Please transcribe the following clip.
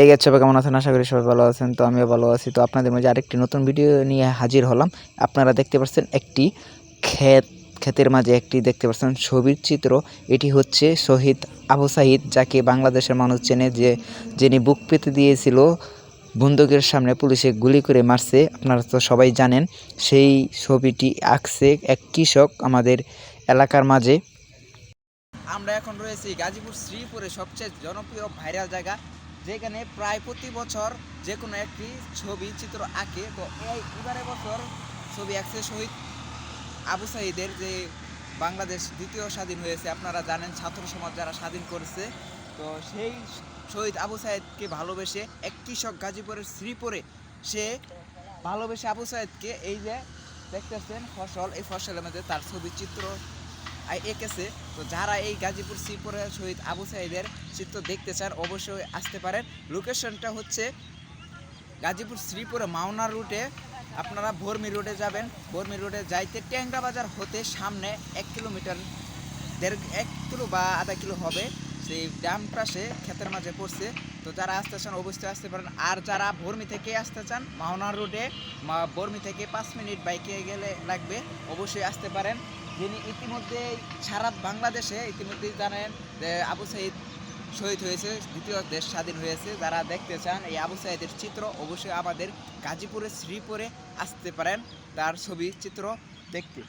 এই গেছে সবাই কেমন আছেন? আশা করি সবাই ভালো আছেন। তো আমিও ভালো আছি। তো আপনাদের মাঝে আরেকটি নতুন ভিডিও নিয়ে হাজির হলাম। আপনারা দেখতে পাচ্ছেন একটি ক্ষেত, ক্ষেতের মাঝে একটি দেখতে পাচ্ছেন ছবির চিত্র। এটি হচ্ছে শহীদ আবু সাহিদ যাকে বাংলাদেশের মানুষ চেনে যে যিনি বুক পেতে দিয়েছিল, বন্দুকের সামনে পুলিশে গুলি করে মারছে। আপনারা তো সবাই জানেন, সেই ছবিটি আঁকছে এক কৃষক আমাদের এলাকার মাঝে। আমরা এখন রয়েছি গাজীপুর শ্রীপুরে সবচেয়ে জনপ্রিয় ভাইরাল জায়গা যেখানে প্রায় প্রতি বছর যে কোনো একটি ছবি, চিত্র আঁকে। তো এই এবারে বছর ছবি আঁকছে শহীদ আবু সাহিদের যে বাংলাদেশ দ্বিতীয় স্বাধীন হয়েছে। আপনারা জানেন ছাত্র সমাজ যারা স্বাধীন করেছে, তো সেই শহীদ আবু সাহেদকে ভালোবেসে এক কৃষক গাজীপুরের শ্রীপুরে সে ভালোবেসে আবু সাহেদকে এই যে দেখতেছেন ফসল, এই ফসলের মধ্যে তার ছবি, চিত্র এঁকেছে তো যারা এই গাজীপুর শ্রীপুরে শহীদ আবু সাইদের চিত্র দেখতে চান, অবশ্যই আসতে পারেন। লোকেশনটা হচ্ছে গাজীপুর শ্রীপুরে মাওনা রুটে। আপনারা ভর্মি রোডে যাবেন। ভর্মি রোডে যাইতে ট্যাংরা বাজার হতে সামনে এক কিলোমিটার, দেড়, এক কিলো বা আধা কিলো হবে। সেই ড্যাম পাশে ক্ষেতের মাঝে পড়ছে। তো যারা আসতে চান, অবশ্যই আসতে পারেন। আর যারা ভর্মি থেকে আসতে চান, মাওনা রোডে বর্মি থেকে পাঁচ মিনিট বাইকে গেলে লাগবে। অবশ্যই আসতে পারেন। যিনি ইতিমধ্যে সারা বাংলাদেশে ইতিমধ্যেই জানেন যে আবু সাইদ শহীদ হয়েছে, দ্বিতীয় দেশ স্বাধীন হয়েছে। যারা দেখতে চান এই আবু সাইদের চিত্র, অবশ্যই আমাদের গাজীপুরে শ্রীপুরে আসতে পারেন। তার ছবি চিত্র দেখতে।